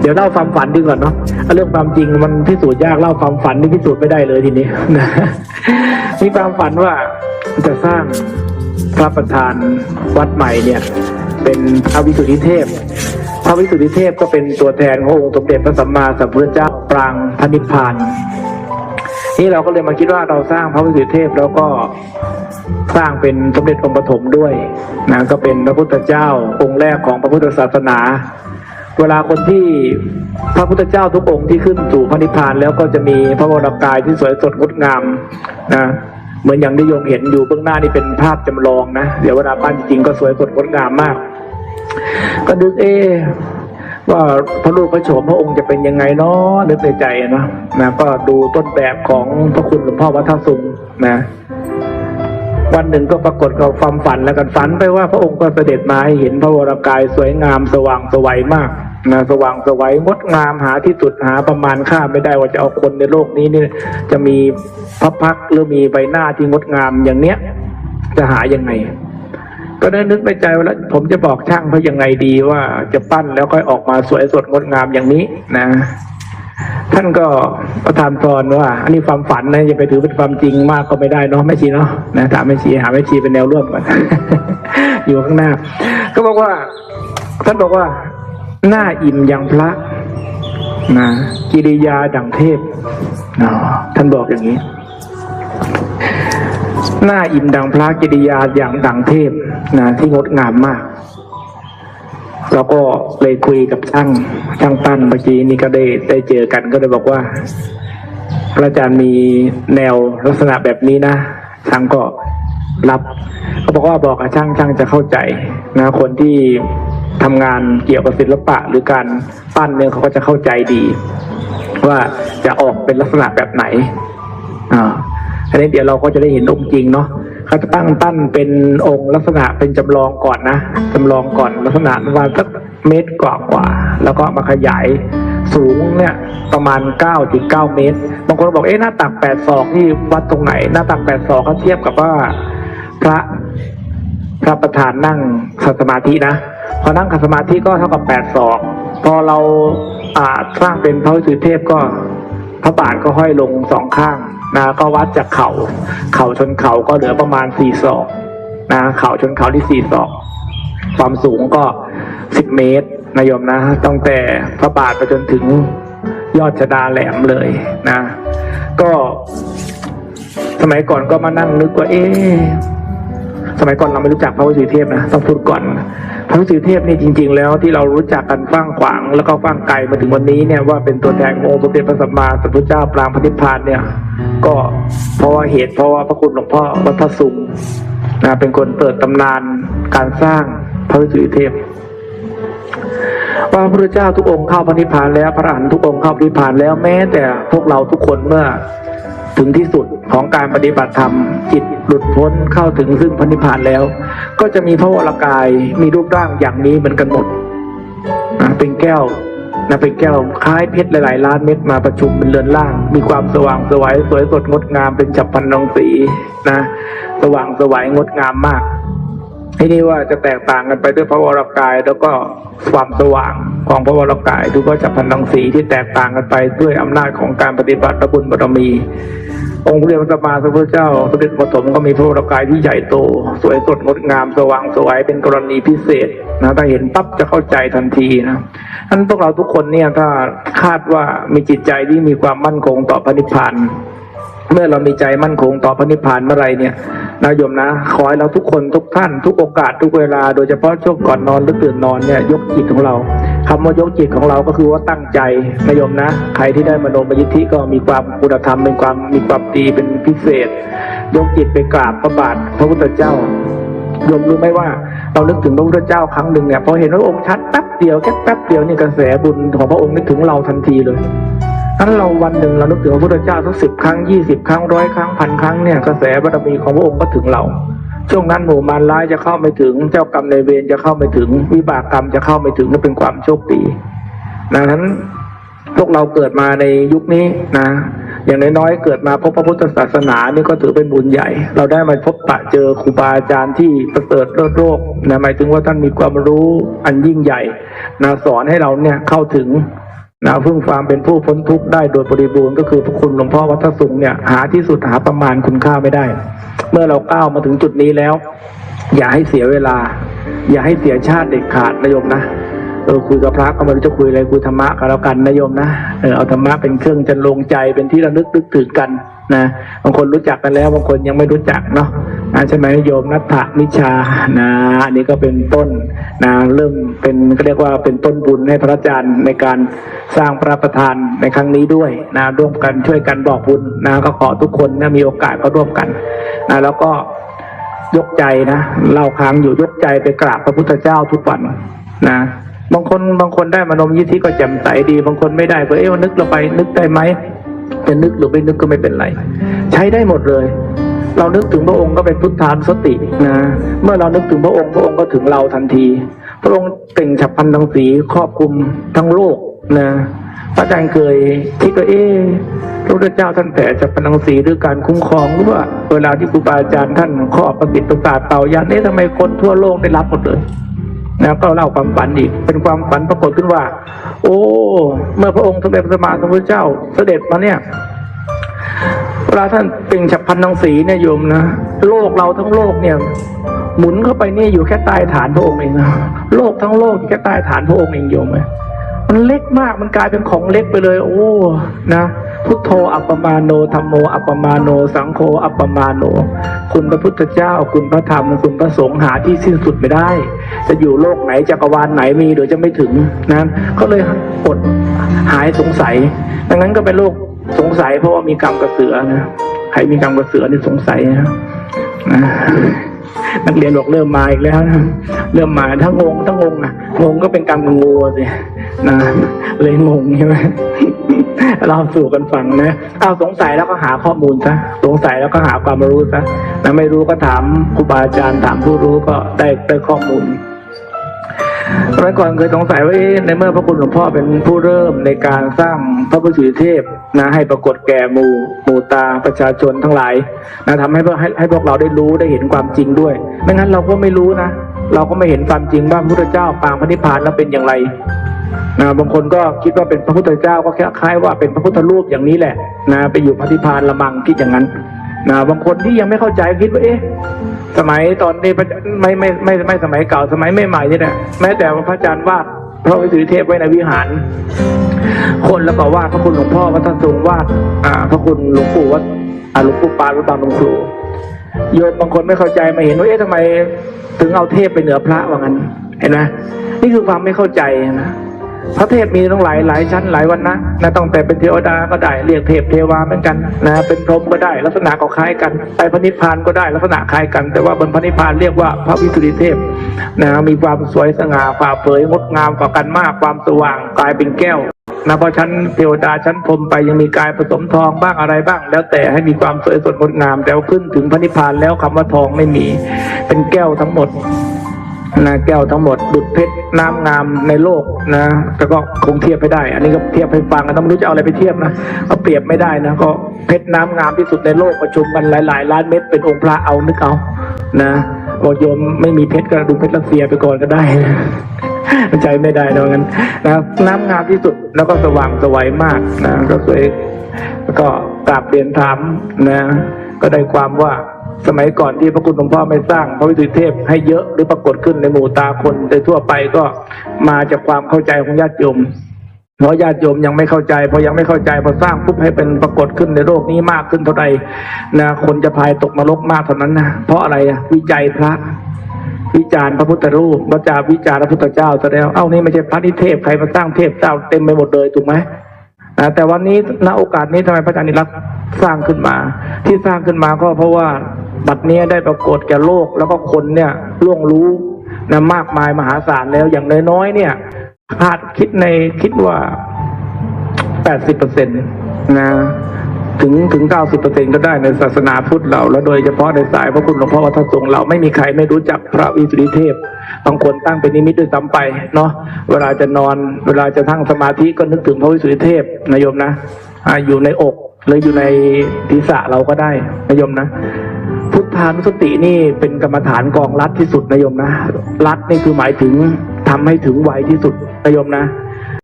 เดี๋ยวเล่าความฝันดีกว่าเนาะเรื่องความจริงมันพิสูจน์ยากเล่าความฝันนี่พิสูจน์ไม่ได้เลยทีนี้นะมีความฝันว่าจะสร้างพระประธานวัดใหม่เนี่ย เป็นพระวิสุทธิเทพ พระวิสุทธิเทพก็เป็นตัวแทนขององค์สมเด็จพระสัมมาสัมพุทธเจ้าปรางพระนิพพานนี่เราก็เลยมาคิดว่าเราสร้างพระวิสุทธิเทพแล้วก็สร้างเป็นสมเด็จองค์ปฐมด้วยนะก็เป็นพระพุทธเจ้าองค์แรกของพระพุทธศาสนา เวลาคนที่พระพุทธเจ้าทุกองค์ที่ขึ้นสู่พระนิพพานแล้วก็จะมีพระวรากายที่สวยสดงดงามนะเหมือนอย่างที่โยมเห็นอยู่เบื้องหน้านี่เป็นภาพจำลองนะเดี๋ยวเวลาปั้นจริงก็สวยสดงดงามมาก ก็นึกเอว่าพระรูปพระโฉมพระองค์จะเป็นยังไงเนาะนึกในใจนะนะก็ดูต้นแบบของพระคุณหลวงพ่อวัดท่าสุงนะ วันหนึ่งก็ปรากฏกับความฝันแล้วกันฝันไปว่าพระองค์ก็เสด็จมาให้เห็นพระวรากายสวยงามสว่างสวัยมากนะสว่างสวัยงดงามหาที่สุดหาประมาณค่าไม่ได้ว่าจะเอาคนในโลกนี้นี่จะมีพระพักหรือมีใบหน้าที่งดงามอย่างเนี้ย จะหายังไง ก็ได้นึกในใจว่าแล้วผมจะบอกช่างเขายังไงดีว่าจะปั้นแล้วค่อยออกมาสวยสดงดงามอย่างนี้นะ ท่านก็ประทานพรว่า อันนี้ความฝันนะอย่าไปถือเป็นความจริงมากก็ไม่ได้เนาะแม่ชีเนาะนะถามแม่ชีหาแม่ชีเป็นแนวร่วมก่อนอยู่ข้างหน้า ก็บอกว่า ท่านบอกว่า หน้าอิ่มอย่างพระนะกิริยาดังเทพอ๋อท่านบอกอย่างนี้ หน้าอิ่มดังพระกิริยาอย่างดังเทพนะที่งดงามมาก เราก็เลยคุยกับช่างช่างปั้นเมื่อกี้นี่ก็ได้ได้เจอกันก็เลยบอกว่า พระอาจารย์มีแนวลักษณะแบบนี้นะช่างก็รับเขาบอกว่าบอกกับช่างช่างจะเข้าใจนะคนที่ทำงานเกี่ยวกับศิลปะ หรือการปั้นเนี่ยเขาก็จะเข้าใจดี ว่าจะออกเป็นลักษณะแบบไหนอ่าอันนี้เดี๋ยวเราก็จะได้เห็นองค์จริงเนาะ เขาจะตั้งปั้นเป็นองค์ลักษณะเป็นจำลองก่อนนะจำลองก่อนลักษณะประมาณสักเมตรกว่ากว่าๆแล้วก็มาขยายสูงเนี่ยประมาณ9ถึง9เมตร บางคนบอกเอ๊ะหน้าตัก8ศอกนี่วัดตรงไหน หน้าตัก8ศอกเขาเทียบกับว่าพระพระประธานนั่งขัดสมาธินะพอนั่งขัดสมาธิก็เท่ากับ8ศอก พอเราอ่าสร้างเป็นพระวิสุทธิเทพก็พระบาทก็ห้อยลงสองข้าง นะก็วัดจากเขาเข่าชนเข่าก็เหลือประมาณสี่ศอกนะเข่าชนเข่าที่สี่ศอก ความสูงก็สิบเมตรนะโยมนะตั้งแต่พระบาทไปจนถึงยอดชดาแหลมเลยนะ ก็สมัยก่อนก็มานั่งนึกว่าเอ๊สมัยก่อนเราไม่รู้จักพระวิสุทธิเทพนะต้องพูดก่อน พระวิสุทธิเทพนี่จริง ๆ แล้วที่เรารู้จักกันฟ้างขวาง แล้วก็ฟ้างไกลมาถึงวันนี้เนี่ยว่าเป็นตัวแทนองค์สมเด็จพระสัมมาสัมพุทธเจ้าปรางพระนิพพานเนี่ย ก็เพราะว่าเหตุเพราะว่าพระคุณหลวงพ่อวัดพระสุงนะเป็นคนเปิดตำนานการสร้างพระวิสุทธิเทพ ว่าพระพุทธเจ้าทุกองค์เข้าพระนิพพานแล้วพระอรหันต์ทุกองค์เข้าพระนิพพานแล้วแม้แต่พวกเราทุกคนเมื่อ ถึงที่สุดของการปฏิบัติธรรมจิตหลุดพ้นเข้าถึงซึ่งพระนิพพานแล้ว ก็จะมีพระวรากายมีรูปร่างอย่างนี้เหมือนกันหมดนะเป็นแก้วนะเป็นแก้วคล้ายเพชรหลายๆ ล้านเม็ดมาประชุมเป็นเรือนร่าง มีความสว่างสวยสวยสดงดงามเป็นฉับพลันรองสีนะ สว่างสวยงดงามมาก ที่นี่ว่าจะแตกต่างกันไปด้วยพระวรกาย แล้วก็ความสว่างของพระวรกายดูก็จะพันธังสีที่แตกต่างกันไปด้วยอำนาจของการปฏิบัติพระบุญบารมี องค์พระเดชพระสัมมาสัมพุทธเจ้าสมเด็จพระปฐมก็มีพระวรกายที่ใหญ่โต สวยสดงดงามสว่างสวยเป็นกรณีพิเศษนะถ้าเห็นปั๊บจะเข้าใจทันทีนะท่านพวกเราทุกคนเนี่ยถ้าคาดว่ามีจิตใจที่มีความมั่นคงต่อพระนิพพานเมื่อเรามีใจมั่นคงต่อพระนิพพานเมื่อไรเนี่ย นะโยมนะ ขอให้เราทุกคนทุกท่าน ทุกโอกาสทุกเวลา โดยเฉพาะช่วงก่อนนอนหรือตื่นนอนเนี่ยยกจิตของเราคำว่ายกจิตของเราก็คือว่าตั้งใจนะโยมนะ ใครที่ได้มโนมยิทธิก็มีความคุณธรรมเป็นความมีความดีเป็นพิเศษ ยกจิตไปกราบพระบาทพระพุทธเจ้าโยมรู้ไหมว่าเรานึกถึงพระพุทธเจ้าครั้งหนึ่งเนี่ยพอเห็นพระองค์ชัดแป๊บเดียวแค่แป๊บเดียวเนี่ยกระแสบุญของพระองค์นึกถึงเราทันทีเลย นั้นเราวันหนึ่งเรานึกถึงพระพุทธเจ้าสักสิบครั้งยี่สิบครั้งร้อยครั้งพันครั้งเนี่ยกระแสบารมีของพระองค์ก็ถึงเรา ช่วงนั้นหมู่มารร้ายจะเข้าไม่ถึง เจ้ากรรมในเวรจะเข้าไม่ถึง วิบากกรรมจะเข้าไม่ถึงนั่นเป็นความโชคดีดังนั้นพวกเราเกิดมาในยุคนี้นะ อย่างน้อยๆเกิดมาพบพระพุทธศาสนานี่ก็ถือเป็นบุญใหญ่ เราได้มาพบปะเจอครูบาอาจารย์ที่ประเสริฐเลิศโลกนะหมายถึงว่าท่านมีความรู้อันยิ่งใหญ่นะสอนให้เราเนี่ยเข้าถึง นะพึ่งความเป็นผู้พ้นทุกข์ได้โดยบริบูรณ์ก็คือพระคุณหลวงพ่อวัดสุงเนี่ยหาที่สุดหาประมาณคุณค่าไม่ได้ เมื่อเราก้าวมาถึงจุดนี้แล้ว อย่าให้เสียเวลา อย่าให้เสียชาติเด็ดขาดนะโยมนะเออคุยกับพระก็ไม่รู้จะคุยอะไรคุยธรรมะก็แล้วกันนะโยมนะเออเอาธรรมะเป็นเครื่องจันลงใจเป็นที่ระลึกนึกถึงกันนะบางคนรู้จักกันแล้วบางคนยังไม่รู้จักเนาะ ใช่ไหมโยมนัทธนิชานะอันนี้ก็เป็นต้นนะเริ่มเป็นก็เรียกว่าเป็นต้นบุญให้พระอาจารย์ในการสร้างพระประธานในครั้งนี้ด้วยนะร่วมกันช่วยกันบอกบุญนะก็ขอทุกคนนะมีโอกาสก็ร่วมกันนะแล้วก็ยกใจนะเล่าค้างอยู่ยกใจไปกราบพระพุทธเจ้าทุกวันนะบางคนบางคนได้มานมยิทธิก็แจ่มใสดี บางคนไม่ได้ก็เอ๊ะว่านึกเราไปนึกได้ไหมจะนึกหรือไม่นึกก็ไม่เป็นไร ใช้ได้หมดเลย เรานึกถึงพระองค์ก็เป็นพุทธานสตินะ เมื่อเรานึกถึงพระองค์พระองค์ก็ถึงเราทันที พระองค์เต่งฉับพลันทังสีครอบคลุมทั้งโลกนะพระอาจารย์เคยคิดว่าเอ๊ะพระพุทธเจ้าท่านแผ่ฉับพลันทังสีด้วยการคุ้มครองหรือว่าเวลาที่ครูบาอาจารย์ท่านครอบประดิษฐ์ประสาทเต่ายันเอ๊ะทำไมคนทั่วโลกได้รับหมดเลยนะก็เล่าความฝันอีก เป็นความฝันปรากฏขึ้นว่า โอ้ เมื่อพระองค์สมเด็จพระสัมมาสัมพุทธเจ้าเสด็จมาเนี่ย เวลาท่านเป็นฉับพันทังสีเนี่ยโยมนะโลกเราทั้งโลกเนี่ย หมุนเข้าไปเนี่ยอยู่แค่ใต้ฐานพระองค์เองนะโลกทั้งโลกอยู่แค่ใต้ฐานพระองค์เองโยมเลยมันเล็กมากมันกลายเป็นของเล็กไปเลย โอ้นะพุทโธอัปปมาโนธรรมโมอัปปมาโน สังโฆอัปปมาโน คุณพระพุทธเจ้า คุณพระธรรมคุณพระสงฆ์หาที่สิ้นสุดไม่ได้ จะอยู่โลกไหนจักรวาลไหนมีหรือจะไม่ถึงนะก็เลยอดหายสงสัย ดังนั้นก็เป็นโรค สงสัยเพราะว่ามีกรรมกับเสือนะใครมีกรรมกับเสือนี่สงสัยนะนักเรียนบอกเริ่มมาอีกแล้วนะเริ่มมาถ้างงถ้างงอะงงก็เป็นกรรมงูสินะเลยงงใช่ไหมเราสู่กันฟังนะเอาสงสัยแล้วก็หาข้อมูลซะสงสัยแล้วก็หาความรู้ซะนะไม่รู้ก็ถามครูบาอาจารย์ถามผู้รู้ก็ได้ได้ข้อมูล มัยก่อนเคยสงสัยว่าในเมื่อพระคุณหลวงพ่อเป็นผู้เริ่มในการสร้างพระพุทธสุเทพนะให้ปรากฏแก่หมู่หมู่ตาประชาชนทั้งหลายนะทำให้พวกให้ให้พวกเราได้รู้ได้เห็นความจริงด้วยไม่งั้นเราก็ไม่รู้นะ เราก็ไม่เห็นความจริงว่าพระพุทธเจ้าปางพระนิพพานแล้วเป็นอย่างไรนะบางคนก็คิดว่าเป็นพระพุทธเจ้าก็แค่คล้ายว่าเป็นพระพุทธรูปอย่างนี้แหละนะไปอยู่พระนิพพานละมังคิดอย่างนั้นนะบางคนที่ยังไม่เข้าใจคิดว่าเอ๊ะ สมัยตอนนี้ไม่ไม่ไม่ไม่ไม่สมัยเก่าสมัยไม่ใหม่นี่แหละแม้แต่พระอาจารย์วาดพระวิสุทธิเทพไว้ในวิหาร คนแล้วก็วาดพระคุณหลวงพ่อวัดท่านทรงวาดอ่าพระคุณหลวงปู่วัดอ่าหลวงปู่ปานวัดบางหลวงครูโยมบางคนไม่เข้าใจมาเห็นว่าเอ๊ะทำไม ถึงเอาเทพไปเหนือพระว่างั้น เห็นไหมนี่คือความไม่เข้าใจนะ พระเทพมีต้องหลายหลายชั้นหลายวันนะนะตั้งแต่เป็นเทวดาก็ได้เรียกเทพเทวาเหมือนกันนะเป็นพรหมก็ได้ลักษณะก็คล้ายกันไปพระนิพพานก็ได้ลักษณะคล้ายกัน แต่ว่าบนพระนิพพานเรียกว่าพระวิสุทธิเทพนะมีความสวยสง่าฝ่าเผยงดงามกว่ากันมากความสว่างกลายเป็นแก้วนะเพราะชั้นเทวดาชั้นพรหมไปยังมีกายผสมทองบ้างอะไรบ้าง แล้วแต่ให้มีความสวยสดงดงามแต่ว่าขึ้นถึงพระนิพพานแล้วคำว่าทองไม่มี เป็นแก้วทั้งหมด นะแก้วทั้งหมดดุดเพชรน้ำงามในโลกนะแต่ก็คงเทียบไม่ได้ อันนี้ก็เทียบให้ฟังกันต้องรู้จะเอาอะไรไปเทียบนะเอาเปรียบไม่ได้นะก็เพชรน้ำงามที่สุดในโลกประชุมกันหลาย ๆ ล้านเม็ดเป็นองค์พระเอานึกเอานะบอกโยมไม่มีเพชรก็ดูเพชรรัสเซียไปก่อนก็ได้นะใจไม่ได้นะงั้นนะน้ำงามที่สุดแล้วก็สว่างสวยมากนะก็สวยแล้วก็กราบเรียนถามนะ ก็ได้ความว่า สมัยก่อนที่พระคุณหลวงพ่อไม่สร้างพระวิสุทธิเทพให้เยอะหรือปรากฏขึ้นในหมู่ตาคนโดยทั่วไปก็มาจากความเข้าใจของญาติโยมเพราะญาติโยมยังไม่เข้าใจพอยังไม่เข้าใจพอสร้างปุ๊บให้เป็นปรากฏขึ้นในโลกนี้มากขึ้นเท่าใดนะคนจะพายตกนรกมากเท่านั้นนะเพราะอะไรอะวิจัยพระ วิจารณ์พระพุทธรูปพระจาวิจารณ์พระพุทธเจ้าแสดงเอ้านี่ไม่ใช่พระนิเทพใครมาสร้างเทพเจ้าเต็มไปหมดเลยถูกไหม นะแต่วันนี้ณโอกาสนี้ทำไมพระอาจารย์นิรักสร้างขึ้นมา ที่สร้างขึ้นมาก็เพราะว่าบัดเนี้ยได้ปรากฏแก่โลกแล้วก็คนเนี่ยร่วงรู้นะมากมายมหาศาลแล้วอย่างน้อยๆเนี่ยคาดคิดในคิดว่าแปดสิบเปอร์เซ็นต์นะ ถึงถึงเก้าสิบเปอร์เซ็นก็ได้ในศาสนาพุทธเรา และโดยเฉพาะในสายพระคุณหลวงพ่อวัดท่าสงฆ์เราไม่มีใครไม่รู้จักพระวิสุทธิเทพบางคนตั้งเป็นนิมิตด้วยซ้ำไปเนาะเวลาจะนอน เวลาจะทั้งสมาธิก็นึกถึงพระวิสุทธิเทพนายโยมนะอ่าอยู่ในอกหรืออยู่ในศีรษะเราก็ได้นะโยมนะพุทธานุสตินี่เป็นกรรมฐานกองรัดที่สุดนะโยมนะรัดนี่คือหมายถึงทำให้ถึงไวที่สุดนะโยมนะ